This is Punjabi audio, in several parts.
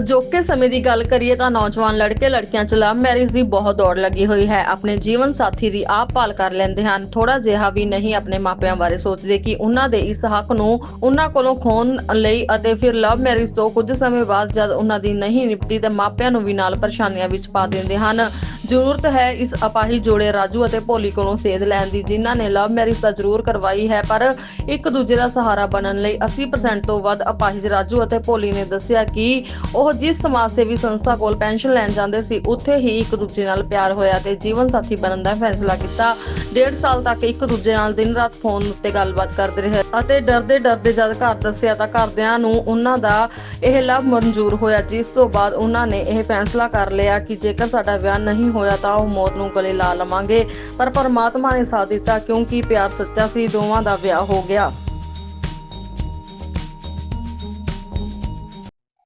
ਅਜੋਕੇ ਸਮੇਂ ਦੀ ਗੱਲ ਕਰੀਏ ਤਾਂ ਨੌਜਵਾਨ ਲੜਕੇ ਲੜਕੀਆਂ 'ਚ ਲਵ ਮੈਰਿਜ ਦੀ ਬਹੁਤ ਦੌੜ ਲੱਗੀ ਹੋਈ ਹੈ। ਆਪਣੇ ਜੀਵਨ ਸਾਥੀ ਦੀ ਆਪ ਭਾਲ ਕਰ ਲੈਂਦੇ ਹਨ। ਥੋੜਾ ਜਿਹਾ ਵੀ ਨਹੀਂ ਆਪਣੇ ਮਾਪਿਆਂ ਬਾਰੇ ਸੋਚਦੇ ਕਿ ਉਹਨਾਂ ਦੇ ਇਸ ਹੱਕ ਨੂੰ ਉਹਨਾਂ ਕੋਲੋਂ ਖੋਣ ਲਈ ਅਤੇ ਫਿਰ ਲਵ ਮੈਰਿਜ ਤੋਂ ਕੁਝ ਸਮੇਂ ਬਾਅਦ ਜਦ ਉਹਨਾਂ ਦੀ ਨਹੀਂ ਨਿਪਟੀ ਤਾਂ ਮਾਪਿਆਂ ਨੂੰ ਵੀ ਨਾਲ ਪਰੇਸ਼ਾਨੀਆਂ ਵਿੱਚ ਪਾ ਦਿੰਦੇ ਹਨ। ਜ਼ਰੂਰਤ ਹੈ ਇਸ ਅਪਾਹੀ ਜੋੜੇ ਰਾਜੂ ਅਤੇ ਭੋਲੀ ਕੋਲੋਂ ਸੇਧ ਲੈਣ ਦੀ, ਜਿਨ੍ਹਾਂ ਨੇ ਲਵ ਮੈਰਿਜ ਤਾਂ ਜ਼ਰੂਰ ਕਰਵਾਈ ਹੈ, ਪਰ ਇੱਕ ਦੂਜੇ ਦਾ ਸਹਾਰਾ ਬਣਨ ਲਈ 80% ਤੋਂ ਵੱਧ ਅਪਾਹਿਜ ਰਾਜੂ ਅਤੇ ਭੋਲੀ ਨੇ ਦੱਸਿਆ ਕਿ ਉਹ ਜਿਸ ਸਮਾਜ ਸੇਵੀ ਸੰਸਥਾ ਕੋਲ ਪੈਨਸ਼ਨ ਲੈਣ ਜਾਂਦੇ ਸੀ, ਉੱਥੇ ਹੀ ਇੱਕ ਦੂਜੇ ਨਾਲ ਪਿਆਰ ਹੋਇਆ ਤੇ ਜੀਵਨ ਸਾਥੀ ਬਣਨ ਦਾ ਫੈਸਲਾ ਕੀਤਾ। ਡੇਢ ਸਾਲ ਤੱਕ ਇੱਕ ਦੂਜੇ ਨਾਲ ਦਿਨ ਰਾਤ ਫੋਨ ਉੱਤੇ ਗੱਲਬਾਤ ਕਰਦੇ ਰਹੇ ਅਤੇ ਡਰਦੇ ਡਰਦੇ ਜਦ ਘਰ ਦੱਸਿਆ ਤਾਂ ਘਰਦਿਆਂ ਨੂੰ ਉਹਨਾਂ ਦਾ ਇਹ ਲਵ ਮਨਜ਼ੂਰ ਹੋਇਆ, ਜਿਸ ਤੋਂ ਬਾਅਦ ਉਹਨਾਂ ਨੇ ਇਹ ਫੈਸਲਾ ਕਰ ਲਿਆ ਕਿ ਜੇਕਰ ਸਾਡਾ ਵਿਆਹ ਨਹੀਂ ਹੋਇਆ ਤਾਂ ਉਹ ਮੌਤ ਨੂੰ ਗਲੇ ਲਾ ਲਵਾਂਗੇ। ਪਰ ਪਰਮਾਤਮਾ ਨੇ ਸਾਥ ਦਿੱਤਾ ਕਿਉਂਕਿ ਪਿਆਰ ਸੱਚਾ ਸੀ, ਦੋਵਾਂ ਦਾ ਵਿਆਹ ਹੋ ਗਿਆ।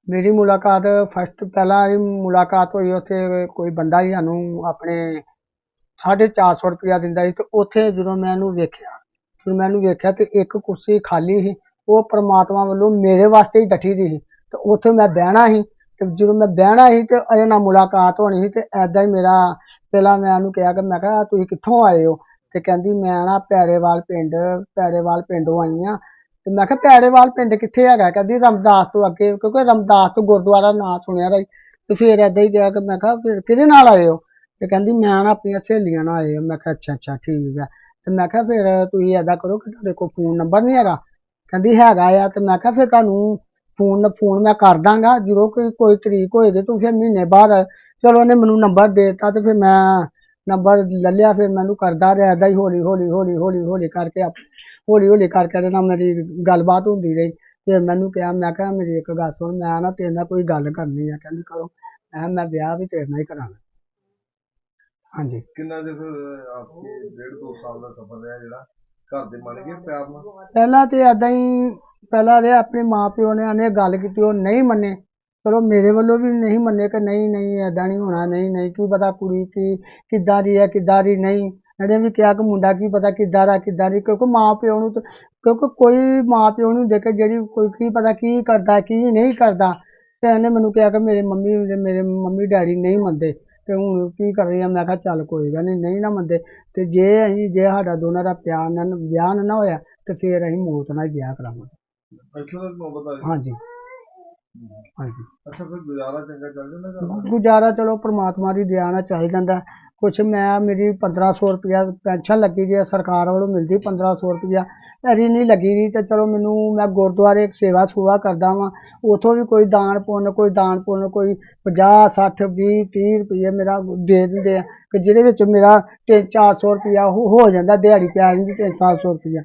ਮੇਰੀ ਮੁਲਾਕਾਤ ਫਸਟ ਪਹਿਲਾਂ ਇਹ ਮੁਲਾਕਾਤ ਹੋਈ, ਉੱਥੇ ਕੋਈ ਬੰਦਾ ਹੀ ਸਾਨੂੰ ਆਪਣੇ 450 ਰੁਪਇਆ ਦਿੰਦਾ ਸੀ ਤੇ ਉੱਥੇ ਜਦੋਂ ਮੈਂ ਇਹਨੂੰ ਵੇਖਿਆ ਫਿਰ ਮੈਂ ਇਹਨੂੰ ਵੇਖਿਆ ਤੇ ਇੱਕ ਕੁਰਸੀ ਖਾਲੀ ਸੀ, ਉਹ ਪ੍ਰਮਾਤਮਾ ਵੱਲੋਂ ਮੇਰੇ ਵਾਸਤੇ ਹੀ ਡੱਠੀ ਦੀ ਸੀ। ਤੇ ਉੱਥੇ ਮੈਂ ਬਹਿਣਾ ਸੀ ਤੇ ਜਦੋਂ ਮੈਂ ਬਹਿਣਾ ਸੀ ਤੇ ਇਹਦੇ ਨਾਲ ਮੁਲਾਕਾਤ ਹੋਣੀ ਸੀ ਤੇ ਐਦਾਂ ਹੀ ਮੇਰਾ ਪਹਿਲਾਂ ਮੈਂ ਉਹਨੂੰ ਕਿਹਾ ਕਿ ਮੈਂ ਕਿਹਾ ਤੁਸੀਂ ਕਿੱਥੋਂ ਆਏ ਹੋ? ਤੇ ਕਹਿੰਦੀ, ਮੈਂ ਨਾ ਪੈਰੇਵਾਲ ਪਿੰਡ, ਪੈਰੇਵਾਲ ਪਿੰਡੋਂ ਆਈ ਆ। ਤੇ ਮੈਂ ਕਿਹਾ, ਪੈਰੇਵਾਲ ਪਿੰਡ ਕਿੱਥੇ ਹੈਗਾ? ਕਹਿੰਦੀ, ਰਮਦਾਸ ਤੋਂ ਅੱਗੇ। ਕਿਉਂਕਿ ਰਮਦਾਸ ਤੋਂ ਗੁਰਦੁਆਰਾ ਨਾਂ ਸੁਣਿਆ ਰਹੀ ਤੇ ਫਿਰ ਏਦਾਂ ਹੀ ਗਿਆ ਕਿ ਮੈਂ ਕਿਹਾ, ਫਿਰ ਕਿਹਦੇ ਨਾਲ ਆਏ ਹੋ? ਤੇ ਕਹਿੰਦੀ, ਮੈਂ ਨਾ ਆਪਣੀਆਂ ਸਹੇਲੀਆਂ ਨਾਲ ਆਏ ਹਾਂ। ਮੈਂ ਕਿਹਾ, ਅੱਛਾ ਅੱਛਾ, ਠੀਕ ਆ। ਤੇ ਮੈਂ ਕਿਹਾ, ਫਿਰ ਤੁਸੀਂ ਏਦਾਂ ਕਰੋ ਕਿ ਤੁਹਾਡੇ ਕੋਲ ਫੋਨ ਨੰਬਰ ਨਹੀਂ ਹੈਗਾ? ਕਹਿੰਦੀ, ਹੈਗਾ ਆ। ਤੇ ਮੈਂ ਕਿਹਾ, ਫਿਰ ਤੁਹਾਨੂੰ ਫੋਨ ਫੋਨ ਮੈਂ ਕਰ ਦਾਂਗਾ ਜਦੋਂ ਕੋਈ ਕੋਈ ਤਰੀਕ ਹੋਏਗੀ ਤੂੰ ਫਿਰ ਮਹੀਨੇ ਬਾਅਦ ਚਲੋ ਉਹਨੇ ਮੈਨੂੰ ਨੰਬਰ ਦਿੱਤਾ ਤੇ ਫਿਰ ਮੈਂ ਨੰਬਰ ਲੈ ਲਿਆ ਫਿਰ ਮੈਨੂੰ ਕਰਦਾ ਰਿਹਾ ਏਦਾਂ ਹੀ ਹੌਲੀ ਹੌਲੀ ਹੌਲੀ ਹੌਲੀ ਹੌਲੀ ਕਰਕੇ ਹੌਲੀ ਹੌਲੀ ਕਰਕੇ ਨਾਲ ਮੇਰੀ ਗੱਲਬਾਤ ਹੁੰਦੀ ਰਹੀ। ਫਿਰ ਮੈਨੂੰ ਕਿਹਾ ਮੈਂ ਕਿਹਾ ਮੇਰੀ ਇੱਕ ਗੱਲ ਸੁਣ ਮੈਂ ਨਾ ਤੇਰੇ ਨਾਲ ਕੋਈ ਗੱਲ ਕਰਨੀ ਆ ਕਹਿੰਦੀ ਕਰੋ। ਮੈਂ ਮੈਂ ਵਿਆਹ ਵੀ ਤੇਰੇ ਨਾਲ ਹੀ ਕਰਾਉਣਾ ਹਾਂਜੀ। ਕਿੰਨਾ ਦੇ ਫਿਰ ਆਪਕੇ ਡੇਢ ਦੋ ਸਾਲ ਦਾ ਸਫ਼ਰ ਰਿਹਾ ਜਿਹੜਾ ਘਰ ਦੇ ਮੰਨ ਗਏ ਪਿਆਰ ਨਾਲ? ਪਹਿਲਾਂ ਤੇ ਏਦਾਂ ਹੀ ਪਹਿਲਾਂ ਦੇ ਆਪਣੇ ਮਾਪਿਓ ਨੇ ਆਨੇ ਗੱਲ ਕੀਤੀ, ਉਹ ਨਹੀਂ ਮੰਨੇ। ਚਲੋ ਮੇਰੇ ਵੱਲੋਂ ਵੀ ਨਹੀਂ ਮੰਨੇ ਕਿ ਨਹੀਂ ਨਹੀਂ, ਏਦਾਂ ਨਹੀਂ ਹੋਣਾ, ਨਹੀਂ ਨਹੀਂ, ਕੀ ਪਤਾ ਕੁੜੀ ਕੀ, ਕਿੱਦਾਂ ਦੀ ਹੈ, ਕਿੱਦਾਂ ਦੀ ਨਹੀਂ। ਇਹਨੇ ਵੀ ਕਿਹਾ ਕਿ ਮੁੰਡਾ ਕੀ ਪਤਾ ਕਿੱਦਾਂ ਦਾ, ਕਿੱਦਾਂ ਦੀ, ਕਿਉਂਕਿ ਮਾਂ ਪਿਓ ਨੂੰ ਤਾਂ, ਕਿਉਂਕਿ ਕੋਈ ਮਾਂ ਪਿਓ ਨੂੰ ਦੇਖ ਕੇ ਜਿਹੜੀ ਕੋਈ ਕੀ ਪਤਾ ਕੀ ਕਰਦਾ, ਕੀ ਨਹੀਂ ਕਰਦਾ। ਤੇ ਇਹਨੇ ਮੈਨੂੰ ਕਿਹਾ ਕਿ ਮੇਰੇ ਮੰਮੀ ਮੇਰੇ ਮੰਮੀ ਡੈਡੀ ਨਹੀਂ ਮੰਨਦੇ। ਤੇ ਹੁਣ ਕੀ ਕਰ ਰਹੀ ਆ? ਮੈਂ ਕਿਹਾ ਚੱਲ ਕੋਈ ਗੱਲ ਨਹੀਂ ਨਹੀਂ ਨਾ ਮੰਨਦੇ। ਤੇ ਜੇ ਅਸੀਂ, ਜੇ ਸਾਡਾ ਦੋਨਾਂ ਦਾ ਪਿਆਰ ਨਾਲ ਵਿਆਹ ਨਾ ਹੋਇਆ, ਤੇ ਫਿਰ ਅਸੀਂ ਮੌਤ ਨਾਲ ਹੀ ਵਿਆਹ ਕਰਾਵਾਂਗੇ। ਅੱਛਾ ਹਾਂਜੀ। ਹਾਂਜੀ। ਅੱਛਾ ਫਿਰ ਗੁਜ਼ਾਰਾ ਚੰਗਾ ਚੱਲ ਜਾਂਦਾ ਘਰ ਦਾ? ਗੁਜ਼ਾਰਾ ਚਲੋ ਪ੍ਰਮਾਤਮਾ ਦੀ ਦਇਆ ਨਾਲ ਚੱਲ ਜਾਂਦਾ। ਕੁਛ ਮੈਂ ਮੇਰੀ 1500 ਰੁਪਇਆ ਪੈਨਸ਼ਨ ਲੱਗੀ ਦੀ ਹੈ ਸਰਕਾਰ ਵੱਲੋਂ ਮਿਲਦੀ 1500 ਰੁਪਇਆ ਐਰੀ ਨਹੀਂ ਲੱਗੀ ਦੀ ਤੇ ਚਲੋ ਮੈਨੂੰ ਮੈਂ ਗੁਰਦੁਆਰੇ ਸੇਵਾ ਸੁਵਾ ਕਰਦਾ ਵਾਂ। ਉਥੋਂ ਵੀ ਕੋਈ ਦਾਨ ਪੁੰਨ ਕੋਈ ਦਾਨ ਪੁੰਨ ਕੋਈ 50 60 20 30 ਰੁਪਏ ਮੇਰਾ ਦੇ ਦਿੰਦੇ ਆ। ਕਿ ਜਿਹਦੇ ਵਿੱਚ ਮੇਰਾ 3-400 ਰੁਪਇਆ ਹੋ ਹੋ ਜਾਂਦਾ ਦਿਹਾੜੀ ਪੈ ਜਾਂਦੀ 3-400 ਰੁਪਇਆ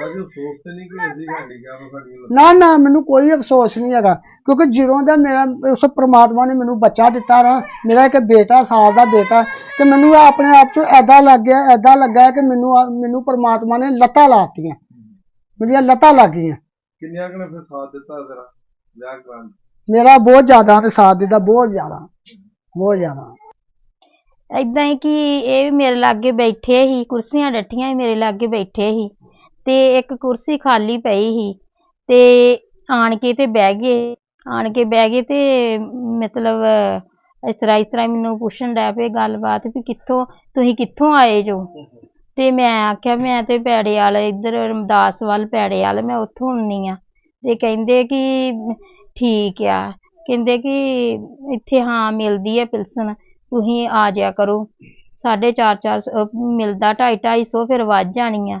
ਭਾਜੀ ਤੇ ਨਹੀਂ ਕਿ ਅਸੀਂ ਸਾਡੀ ਨਾ ਨਾ ਮੈਨੂੰ ਕੋਈ ਅਫਸੋਸ ਨਹੀਂ ਹੈਗਾ। ਕਿਉਂਕਿ ਜਦੋਂ ਦਾ ਮੇਰਾ ਉਸ ਪ੍ਰਮਾਤਮਾ ਨੇ ਮੈਨੂੰ ਬੱਚਾ ਦਿੱਤਾ ਨਾ ਮੇਰਾ ਇੱਕ ਬੇਟਾ ਸਾਲ ਦਾ ਬੇਟਾ ਤੇ ਮੈਨੂੰ ਇਹ ਆਪਣੇ ਆਪ ਤੋਂ ਐਦਾਂ ਲੱਗ ਗਿਆ ਐਦਾਂ ਲੱਗਾ ਕਿ ਮੈਨੂੰ ਆ- ਮੈਨੂੰ ਪ੍ਰਮਾਤਮਾ ਨੇ ਲੱਤਾਂ ਲਾਤੀਆਂ ਮੇਰੀਆਂ ਲੱਤਾਂ ਲੱਗ ਗਈਆਂ। ਕਿੰਨਿਆਂ ਕੁ ਨੇ ਫਿਰ ਸਾਥ ਦਿੱਤਾ ਵਿਆਹ 'ਚ? ਮੇਰਾ ਬਹੁਤ ਜ਼ਿਆਦਾ ਨੇ ਸਾਥ ਦਿੱਤਾ ਬਹੁਤ ਜ਼ਿਆਦਾ ਬਹੁਤ ਜ਼ਿਆਦਾ। ਏਦਾਂ ਹੀ ਕਿ ਇਹ ਵੀ ਮੇਰੇ ਲਾਗੇ ਬੈਠੇ ਸੀ ਕੁਰਸੀਆਂ ਡੱਠੀਆਂ ਸੀ ਮੇਰੇ ਲਾਗੇ ਬੈਠੇ ਸੀ। ਤੇ ਇੱਕ ਕੁਰਸੀ ਖਾਲੀ ਪਈ ਸੀ ਤੇ ਆਣ ਕੇ ਤੇ ਬਹਿ ਗਏ। ਆਣ ਕੇ ਬਹਿ ਗਏ ਤੇ ਮਤਲਬ ਇਸ ਤਰ੍ਹਾਂ ਇਸ ਤਰ੍ਹਾਂ ਮੈਨੂੰ ਪੁੱਛਣ ਡੈ ਪਏ ਗੱਲਬਾਤ ਵੀ ਕਿੱਥੋਂ, ਤੁਸੀਂ ਕਿੱਥੋਂ ਆਏ ਜੋ? ਤੇ ਮੈਂ ਆਖਿਆ, ਮੈਂ ਤੇ ਪੈੜੇ ਵਾਲ, ਇੱਧਰ ਰਮਦਾਸ ਵੱਲ ਪੈੜੇ ਵਾਲ, ਮੈਂ ਉੱਥੋਂ ਆਉਂਦੀ ਆ। ਤੇ ਕਹਿੰਦੇ ਕਿ ਠੀਕ ਆ। ਕਹਿੰਦੇ ਕਿ ਇੱਥੇ ਹਾਂ ਮਿਲਦੀ ਹੈ ਪਿਲਸਨ, ਤੁਸੀਂ ਆ ਜਾਇਆ ਕਰੋ। ਸਾਢੇ ਚਾਰ ਚਾਰ ਸੌ- ਅਹ ਮਿਲਦਾ ਢਾਈ ਢਾਈ ਸੌ ਫਿਰ ਵੱਧ ਜਾਣੀ ਆ।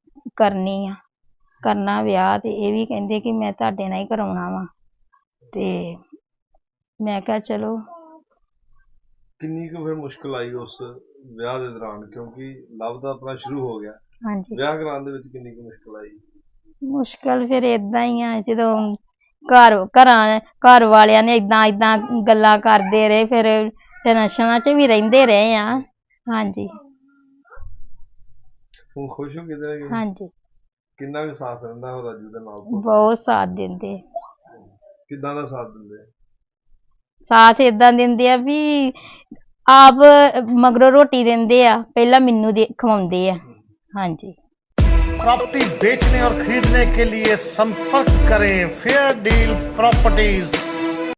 ਕਰਨੀ ਆ। ਕਰਨਾ ਵਿਆਹ ਤੇ ਇਹ ਵੀ ਕਹਿੰਦੇ ਕਿ ਮੈਂ ਤੁਹਾਡੇ ਨਾਲ ਹੀ ਕਰਾਉਣਾ ਵਾ। ਤੇ ਮੈਂ ਕਿਹਾ ਚਲੋ। ਕਿੰਨੀ ਕੁ ਫਿਰ ਮੁਸ਼ਕਲ ਆਈ ਉਸ ਵਿਆਹ ਦੇ ਦੌਰਾਨ? ਕਿਉਂਕਿ ਲਵ ਦਾ ਆਪਣਾ ਸ਼ੁਰੂ ਹੋ ਗਿਆ। ਹਾਂਜੀ। ਵਿਆਹ ਕਰਾਉਣ ਦੇ ਵਿੱਚ ਕਿੰਨੀ ਕੁ ਮੁਸ਼ਕਲ ਆਈ? ਮੁਸ਼ਕਲ ਫਿਰ ਏਦਾਂ ਹੀ ਆ ਜਦੋਂ ਘਰ ਘਰਾਂ ਘਰ ਵਾਲਿਆਂ ਨੇ ਇਦਾਂ ਇਦਾਂ ਗੱਲਾਂ ਕਰਦੇ ਰਹੇ ਫਿਰ ਟੈਨਸ਼ਨਾਂ 'ਚ ਵੀ ਰਹਿੰਦੇ ਰਹੇ ਆ। ਹਾਂਜੀ। ਹੁਣ ਖੁਸ਼ ਹੋ ਕਿਤੇ ਨਾ ਕਿਤੇ? ਹਾਂਜੀ ਕਿੰਨਾ ਕੁ ਸਾਥ ਰਹਿੰਦਾ ਉਹ ਰਾਜੂ ਦੇ ਨਾਲ ਬਹੁਤ ਸਾਥ ਦਿੰਦੇ ਕਿੱਦਾਂ ਦਾ ਸਾਥ ਦਿੰਦੇ ਸਾਥ ਇਦਾਂ ਦਿੰਦੇ ਆ ਵੀ ਆਪ ਮਗਰੋਂ ਰੋਟੀ ਦਿੰਦੇ ਆ ਪਹਿਲਾਂ ਮੈਨੂੰ ਦੇ ਖਵਾਉਂਦੇ ਆ ਹਾਂਜੀ प्रॉपर्टी बेचने और खरीदने के लिए संपर्क करें फेयर डील प्रॉपर्टीज